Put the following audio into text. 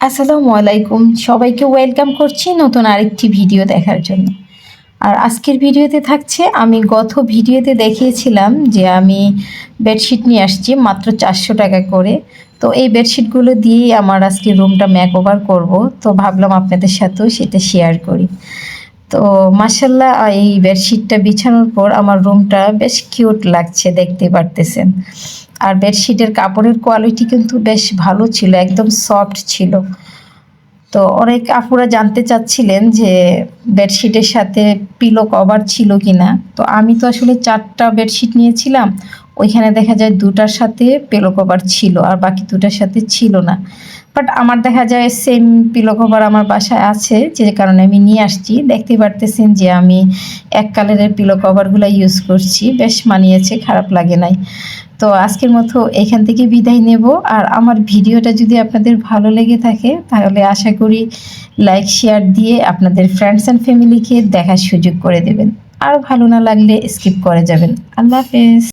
আসসালামু আলাইকুম। সবাইকে ওয়েলকাম করছি নতুন আরেকটি ভিডিও দেখার জন্য। আর আজকের ভিডিওতে থাকছে, আমি গত ভিডিওতে দেখিয়েছিলাম যে আমি বেডশিট নিয়ে আসছি মাত্র চারশো টাকা করে। তো এই বেডশিটগুলো দিয়েই আমার আজকে রুমটা ম্যাক ওভার করব। তো ভাবলাম আপনাদের সাথেও সেটা শেয়ার করি। তো মাসাল্লাহ এই বেডশিটটা বিছানোর পর আমার রুমটা বেশ কিউট লাগছে, দেখতে পারতেছেন। আর বেডশিটের কাপড়ের কোয়ালিটি কিন্তু বেশ ভালো ছিল, একদম সফট ছিল। তো অনেক আপুরা জানতে চাচ্ছিলেন যে বেডশিটের সাথে পিলো কভার ছিল কিনা। তো আমি তো আসলে চারটা বেডশিট নিয়েছিলাম ওইখানে দেখা যায় দুটার সাথে পিলো কভার ছিল আর বাকি দুটার সাথে ছিল না। বাট আমার দেখা যায় সেম পিলো কভার আমার বাসায় আছে, যে কারণে আমি নিয়ে আসছি। দেখতে পারতেছেন যে আমি এক কালারের পিলো কভারগুলো ইউজ করছি। বেশ মানিয়েছে, খারাপ লাগে নাই। তো আজকের মতো এখান থেকে বিদায় নেব। আর আমার ভিডিওটা যদি আপনাদের ভালো লেগে থাকে, তাহলে আশা করি লাইক শেয়ার দিয়ে আপনাদের ফ্রেন্ডস অ্যান্ড ফ্যামিলিকে দেখার সুযোগ করে দেবেন। আর ভালো না লাগলে স্কিপ করে যাবেন। আল্লাহ হাফেজ।